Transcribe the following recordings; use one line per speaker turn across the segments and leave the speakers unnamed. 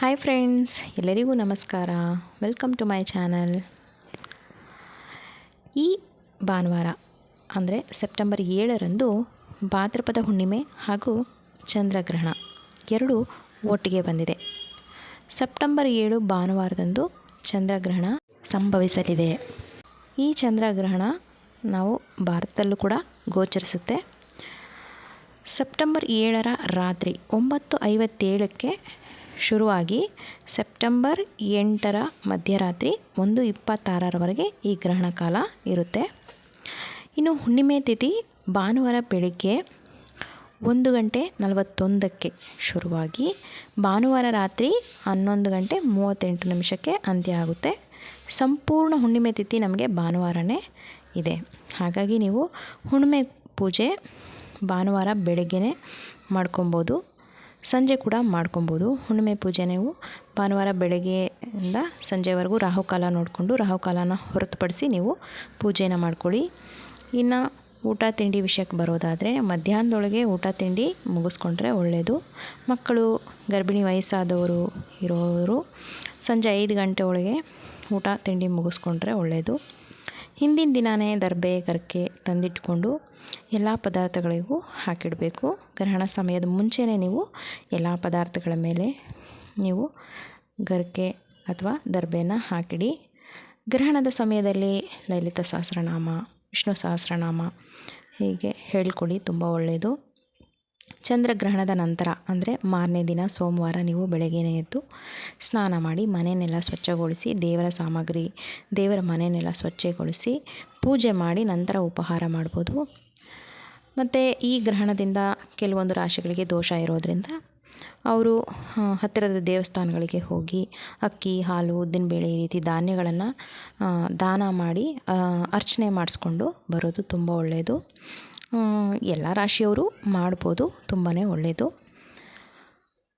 Hi friends ಎಲ್ಲರಿಗೂ ನಮಸ್ಕಾರ. Welcome to my channel ಈ ಭಾನುವಾರ, ಅಂದರೆ ಸೆಪ್ಟೆಂಬರ್ ಏಳರಂದು ಭಾದ್ರಪದ ಹುಣ್ಣಿಮೆ ಹಾಗೂ ಚಂದ್ರಗ್ರಹಣ ಎರಡು ಒಟ್ಟಿಗೆ ಬಂದಿದೆ. ಸೆಪ್ಟೆಂಬರ್ ಏಳು ಭಾನುವಾರದಂದು ಚಂದ್ರಗ್ರಹಣ ಸಂಭವಿಸಲಿದೆ. ಈ ಚಂದ್ರಗ್ರಹಣ ನಾವು ಭಾರತದಲ್ಲೂ ಕೂಡ ಗೋಚರಿಸುತ್ತೆ. ಸೆಪ್ಟೆಂಬರ್ ಏಳರ ರಾತ್ರಿ ಒಂಬತ್ತು ಐವತ್ತೇಳಕ್ಕೆ ಶುರುವಾಗಿ ಸೆಪ್ಟೆಂಬರ್ ಎಂಟರ ಮಧ್ಯರಾತ್ರಿ ಒಂದು ಇಪ್ಪತ್ತಾರರವರೆಗೆ ಈ ಗ್ರಹಣ ಕಾಲ ಇರುತ್ತೆ. ಇನ್ನು ಹುಣ್ಣಿಮೆ ತಿಥಿ ಭಾನುವಾರ ಬೆಳಗ್ಗೆ ಒಂದು ಗಂಟೆ ನಲವತ್ತೊಂದಕ್ಕೆ ಶುರುವಾಗಿ ಭಾನುವಾರ ರಾತ್ರಿ ಹನ್ನೊಂದು ಗಂಟೆ ಮೂವತ್ತೆಂಟು ನಿಮಿಷಕ್ಕೆ ಅಂತ್ಯ ಆಗುತ್ತೆ. ಸಂಪೂರ್ಣ ಹುಣ್ಣಿಮೆ ತಿಥಿ ನಮಗೆ ಭಾನುವಾರನೇ ಇದೆ. ಹಾಗಾಗಿ ನೀವು ಹುಣ್ಣಿಮೆ ಪೂಜೆ ಭಾನುವಾರ ಬೆಳಗ್ಗೆನೇ ಮಾಡ್ಕೊಬೋದು. ಸಂಜೆ ಕೂಡ ಮಾಡ್ಕೊಬೋದು. ಹುಣ್ಣಿಮೆ ಪೂಜೆ ನೀವು ಭಾನುವಾರ ಬೆಳಗ್ಗೆಯಿಂದ ಸಂಜೆವರೆಗೂ ರಾಹುಕಾಲ ನೋಡಿಕೊಂಡು ರಾಹುಕಾಲನ ಹೊರತುಪಡಿಸಿ ನೀವು ಪೂಜೆನ ಮಾಡ್ಕೊಳ್ಳಿ. ಇನ್ನು ಊಟ ತಿಂಡಿ ವಿಷಯಕ್ಕೆ ಬರೋದಾದರೆ ಮಧ್ಯಾಹ್ನದೊಳಗೆ ಊಟ ತಿಂಡಿ ಮುಗಿಸ್ಕೊಂಡ್ರೆ ಒಳ್ಳೆಯದು ಮಕ್ಕಳು, ಗರ್ಭಿಣಿ ವಯಸ್ಸಾದವರು ಇರೋರು ಸಂಜೆ ಐದು ಗಂಟೆ ಒಳಗೆ ಊಟ ತಿಂಡಿ ಮುಗಿಸ್ಕೊಂಡ್ರೆ ಒಳ್ಳೆಯದು ಹಿಂದಿನ ದಿನವೇ ದರ್ಬೆ, ಗರಿಕೆ ತಂದಿಟ್ಕೊಂಡು ಎಲ್ಲ ಪದಾರ್ಥಗಳಿಗೂ ಹಾಕಿಡಬೇಕು. ಗ್ರಹಣ ಸಮಯದ ಮುಂಚೆನೇ ನೀವು ಎಲ್ಲ ಪದಾರ್ಥಗಳ ಮೇಲೆ ನೀವು ಗರ್ಕೆ ಅಥವಾ ದರ್ಬೆನ ಹಾಕಿಡಿ. ಗ್ರಹಣದ ಸಮಯದಲ್ಲಿ ಲಲಿತ ಸಹಸ್ರನಾಮ, ವಿಷ್ಣು ಸಹಸ್ರನಾಮ ಹೀಗೆ ಹೇಳ್ಕೊಳ್ಳಿ ತುಂಬ ಒಳ್ಳೆಯದು ಚಂದ್ರಗ್ರಹಣದ ನಂತರ, ಅಂದರೆ ಮಾರನೇ ದಿನ ಸೋಮವಾರ ನೀವು ಬೆಳಗ್ಗೆನೇ ಎದ್ದು ಸ್ನಾನ ಮಾಡಿ ಮನೆಯನ್ನೆಲ್ಲ ಸ್ವಚ್ಛಗೊಳಿಸಿ ದೇವರ ಸಾಮಗ್ರಿ, ದೇವರ ಮನೆಯನ್ನೆಲ್ಲ ಸ್ವಚ್ಛಗೊಳಿಸಿ ಪೂಜೆ ಮಾಡಿ ನಂತರ ಉಪಹಾರ ಮಾಡ್ಬೋದು. ಮತ್ತು ಈ ಗ್ರಹಣದಿಂದ ಕೆಲವೊಂದು ರಾಶಿಗಳಿಗೆ ದೋಷ ಇರೋದರಿಂದ ಅವರು ಹತ್ತಿರದ ದೇವಸ್ಥಾನಗಳಿಗೆ ಹೋಗಿ ಅಕ್ಕಿ, ಹಾಲು, ಉದ್ದಿನಬೇಳೆ ಈ ರೀತಿ ಧಾನ್ಯಗಳನ್ನು ದಾನ ಮಾಡಿ ಅರ್ಚನೆ ಮಾಡಿಸ್ಕೊಂಡು ಬರೋದು ತುಂಬ ಒಳ್ಳೆಯದು ಎಲ್ಲ ರಾಶಿಯವರು ಮಾಡ್ಬೋದು ತುಂಬಾ ಒಳ್ಳೆಯದು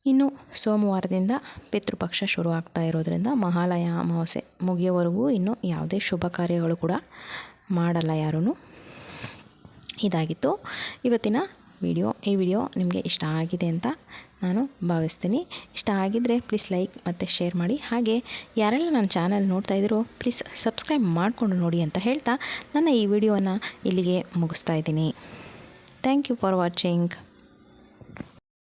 ಇನ್ನು ಸೋಮವಾರದಿಂದ ಪಿತೃಪಕ್ಷ ಶುರು ಆಗ್ತಾ ಇರೋದರಿಂದ ಮಹಾಲಯ ಅಮಾವಾಸ್ಯೆ ಮುಗಿಯೋವರೆಗೂ ಇನ್ನು ಯಾವುದೇ ಶುಭ ಕಾರ್ಯಗಳು ಕೂಡ ಮಾಡಲ್ಲ ಯಾರೂ ಇದಾಗಿತ್ತು. ಇವತ್ತಿನ ವಿಡಿಯೋ, ಈ ವಿಡಿಯೋ ನಿಮಗೆ ಇಷ್ಟ ಆಗಿದೆ ಅಂತ ನಾನು ಭಾವಿಸ್ತೀನಿ. ಇಷ್ಟ ಆಗಿದ್ದರೆ ಪ್ಲೀಸ್ ಲೈಕ್ ಮತ್ತು ಶೇರ್ ಮಾಡಿ. ಹಾಗೆ ಯಾರೆಲ್ಲ ನನ್ನ ಚಾನಲ್ ನೋಡ್ತಾ ಇದ್ದೀರೋ ಪ್ಲೀಸ್ ಸಬ್ಸ್ಕ್ರೈಬ್ ಮಾಡಿಕೊಂಡು ನೋಡಿ ಅಂತ ಹೇಳ್ತಾ ನನ್ನ ಈ ವಿಡಿಯೋನ ಇಲ್ಲಿಗೆ ಮುಗಿಸ್ತಾ ಇದ್ದೀನಿ. Thank you for watching